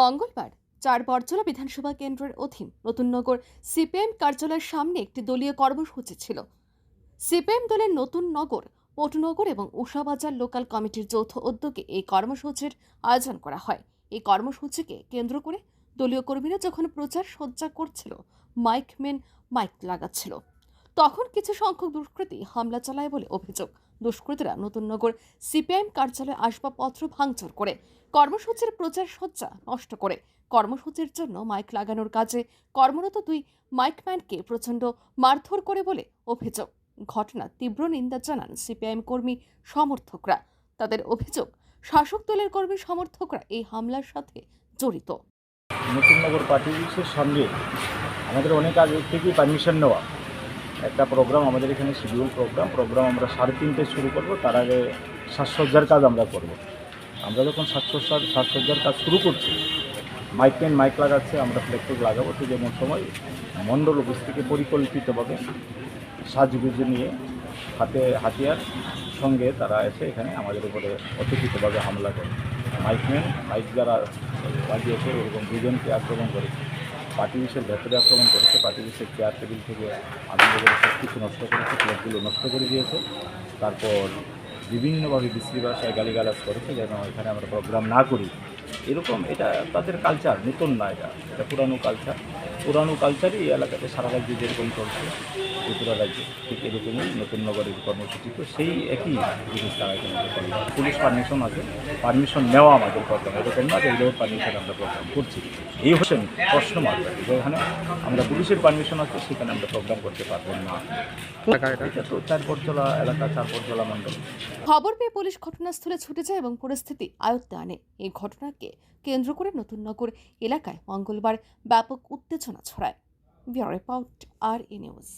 মঙ্গলবার চার বরজলা বিধানসভা কেন্দ্রের অধীন নতুননগর সিপিএম কার্যালয়ের সামনে একটি দলীয় কর্মসূচি ছিল। সিপিএম দলের নতুন নগর, পটুনগর এবং উষাবাজার লোকাল কমিটির যৌথ উদ্যোগে এই কর্মসূচির আয়োজন করা হয়। এই কর্মসূচিকে কেন্দ্র করে দলীয় কর্মীরা যখন প্রচার সজ্জা করছিল, মাইক মেন মাইক লাগাচ্ছিল। তখন কিছু সংখ্যক দুষ্কৃতী হামলা চালায় বলে অভিযোগ। দুষ্কৃতীরা নতুননগর সিপিআইএম কার্যালয়ে আসবাবপত্র ভাঙচুর করে, কর্মসূচির প্রচার সজ্জা নষ্ট করে। কর্মসূচির জন্য মাইক লাগানোর কাজে কর্মরত দুই মাইকম্যানকে প্রচণ্ড মারধর করে বলে অভিযোগ। ঘটনা তীব্র নিন্দা জানান সিপিআইএম কর্মী সমর্থকরা। তাদের অভিযোগ, শাসক দলের কর্মী সমর্থকরা এই হামলার সাথে জড়িত। নতুননগর পার্টি সামনে আমাদের অনেক আগে থেকেই পারমিশন নেওয়া। একটা প্রোগ্রাম আমাদের এখানে শিডিউল প্রোগ্রাম প্রোগ্রাম আমরা সাড়ে তিনটে শুরু করব, তার আগে সাজসজ্জার কাজ আমরা করব। আমরা যখন সাজসজ্জার সাজসজ্জার কাজ শুরু করছি মাইক পেন মাইক লাগাচ্ছে, আমরা ফ্লেক্সিক লাগাবো, ঠিক এমন সময় মণ্ডল অফিস থেকে পরিকল্পিতভাবে সাজগুজু নিয়ে হাতে হাতিয়ার সঙ্গে তারা এসে এখানে আমাদের উপরে অতর্কিতভাবে হামলা করে। মাইকম্যান মাইক যারা বাজিয়েছে, এরকম দুজনকে আক্রমণ করেছে। পার্টি বিষয়ের ভেতরে আক্রমণ করেছে, পার্টি বিষয়ের চেয়ার টেবিল থেকে আনন্দ করে সব কিছু নষ্ট করেছে প্লেটগুলো নষ্ট করে দিয়েছে। তারপর বিভিন্নভাবে বিশ্রী ভাষায় গালিগালাজ করেছে যেন এখানে আমরা প্রোগ্রাম না করি। এরকম এটা তাদের কালচার নতুন না এটা এটা পুরানো কালচার পুরানো কালচারই এই এলাকাতে সারা রাজ্যে যেরকম চলছে ত্রিপুরা রাজ্যে ঠিক এরকমই নতুন নগরের কর্মসূচি। তো সেই একই জিনিস তারা এখানে পুলিশ পারমিশন আছে পারমিশন নেওয়া আমাদের প্রোগ্রাম এরকম না যে পারমিশন আমরা প্রোগ্রাম করছি? এই হচ্ছেন প্রশ্ন মাত্র। যেখানে আমরা পুলিশের পারমিশন আছে সেখানে আমরা প্রোগ্রাম করতে পারব না। এটা তো চার পরচলা এলাকা চার পরচলা মণ্ডল। খবর পেয়ে পুলিশ ঘটনাস্থলে ছুটে যায় এবং পরিস্থিতি আয়ত্তে আনে। এই ঘটনাকে কেন্দ্র করে নতুন নগর এলাকায় মঙ্গলবার ব্যাপক উত্তেজনা ছড়ায়। Bureau R E news.